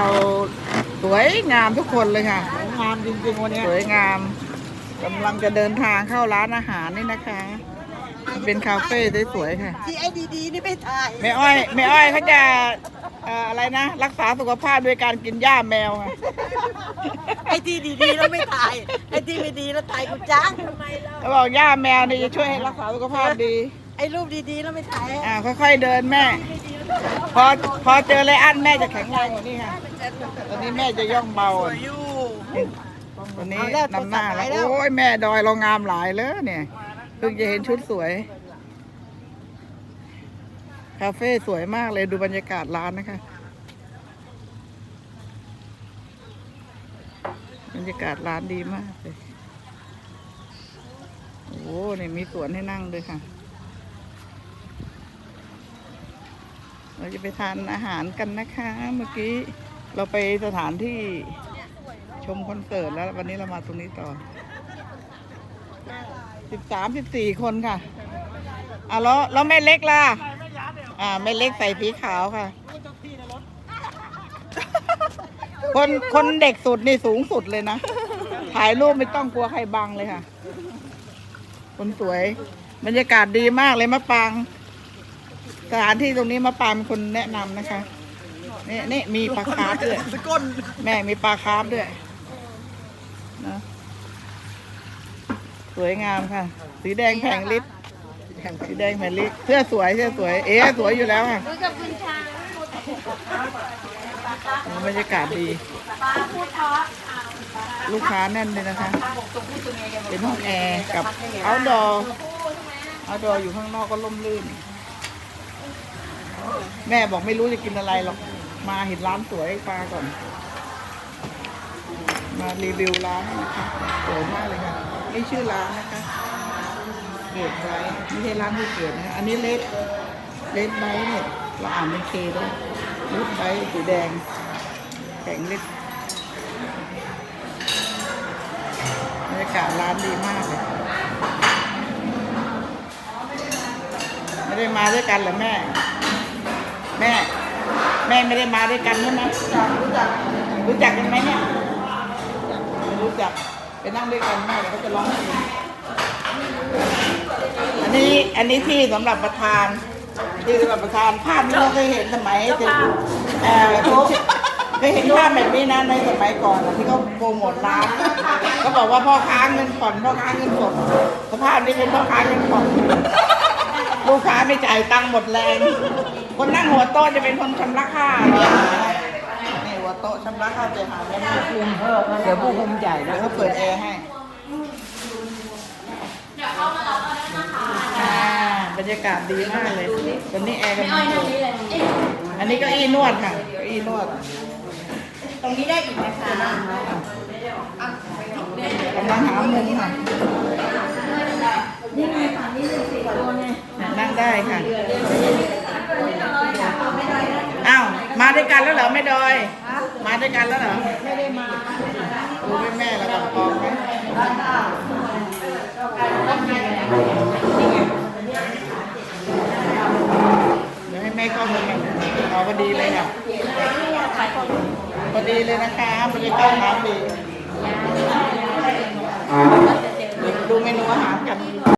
เราสวยงามทุกคนเลยค่ะ งามจริงๆวันเนี้ยสวยงามกำลังจะเดินทางเข้าร้านอาหารนี่นะคะมันเป็นคาเฟ่สวยๆค่ะ ที่ไอ้ดีๆนี่ไม่ถ่ายแม่อ้อยแม่อ้อยเขาจะเอ่ออะไรนะ รักษาสุขภาพด้วยการกินหญ้าแมวค่ะ ไอ้ที่ดีๆแล้วไม่ถ่ายไอ้ที่ไม่ดีแล้วถ่ายกูจ้าง เขาบอกหญ้าแมวนี่จะช่วยให้รักษาสุขภาพดีไอ้รูปดีๆแล้วไม่ถ่ายอ่าค่อยๆเดินแม่ พอพอเจอไรอันแม่จะแข็งแรงกว่านี้ค่ะตอนนี้แม่จะย่องเบาสวอะยอยู่ตอนนี้เอาแล้วนำหน้าโทรศัพท์แล้วหายแล้วโอ้ยแม่ดอยเรางามหลายเลยเนี่ยเพิ่งจะเห็นชุดสวย คาเฟ่สวยมากเลยดูบรรยากาศร้านนะคะ บรรยากาศร้านดีมากเลย โอ้เนี่ยมีสวนให้นั่งด้วยค่ะ เราจะไปทานอาหารกันนะคะ เมื่อกี้เราไปสถานที่ชมคอนเสิร์ตแล้ววันนี้เรามาตรงนี้ต่อสิบสามสิบสี่คนค่ะอะแล้วแล้วแม่เล็กล่ะอ่าแม่เล็กใส่สีขาวค่ะ คนคนเด็กสุดนี่สูงสุดเลยนะ ถ่ายรูปไม่ต้องกลัวใครบังเลยค่ะ คนสวย บรรยากาศดีมากเลยมะปาง สถานที่ตรงนี้มะปรางเป็นคนแนะนำนะคะนี่นี่มีปลาคาร์ฟด้วยสก้นแม่มีปลาคาร์ฟด้วยนะสวยงามค่ะ สีแดงแผงลิฟสีแดงแผงลิฟเสื้อสวยเสื้อสวย เอ๊ะสวยอยู่แล้วค่ะบรรยากาศดีลูกค้าแน่นเลยนะคะ เป็นห้องแอร์กับ outdoor outdoor อยู่ข้างนอกก็ล่มลื่น แม่บอกไม่รู้จะกินอะไรหรอก มาเห็นร้านสวยปลาก่อน มารีวิวร้านนะคะสวยมากเลยค่ะนี่ชื่อร้านนะคะเกตไว้ไม่ใช่ร้านที่เกิดนะะอันนี้เลดเลดไบเนี่ยเราอ่านเป็นเคด้วยเลดไบสีแดงแข็งเล็กบรรยากาศร้านดีมากเลยไม่ได้มาด้วยกันเหรอแม่ แม่ แม่ไม่ได้มาด้วยกันใช่ไหมรู้จักรู้จักกันไหมเนี่ยไม่รู้จักไปนั่งด้วยกันแม่เดี๋ยวเขาจะร้องอันนี้อันนี้ที่สำหรับประธาน ที่สำหรับประธานภาพนี้เราเคยเห็นสมัยเด็กเอ่อเคยเห็นภาพแบบนี้นะในสมัยก่อนที่เขาโปรโมทร้านเขาบอกว่าพ่อค้าเงินผ่อนพ่อค้าเงินสดสภาพนี้เป็นพ่อค้าเงินผ่อนลูกค้าไม่จ่ายตังค์หมดแรง คนนั่งหัวโต๊ะจะเป็นคนชำระค่าเนี่ยนี่หัวโต๊ะชำระค่าเสียหายแล้วผู้คุมเดี๋ยวผู้คุมใหญ่แล้วเขาเปิดแอร์ให้อ่าบรรยากาศดีมากเลยตอนนี้แอร์กำลังเปิดอันนี้เก็อีนวดค่ะเก้าอี้นวด ตรงนี้ได้อีกนะคะกำลังหามุมค่ะนั่งได้ค่ะ อ้าว มา ด้วยกันแล้วเหรอแม่ดอย มาด้วยกันแล้วเหรอ ไม่ได้มาดูแม่แม่แล้วกับปองไหมเดี๋ยวให้แม่เข้ามากันเอาพอดีเลยค่ะพอดีเลยนะคะบรรยากาศน้ำดีดูเมนูอาหารกัน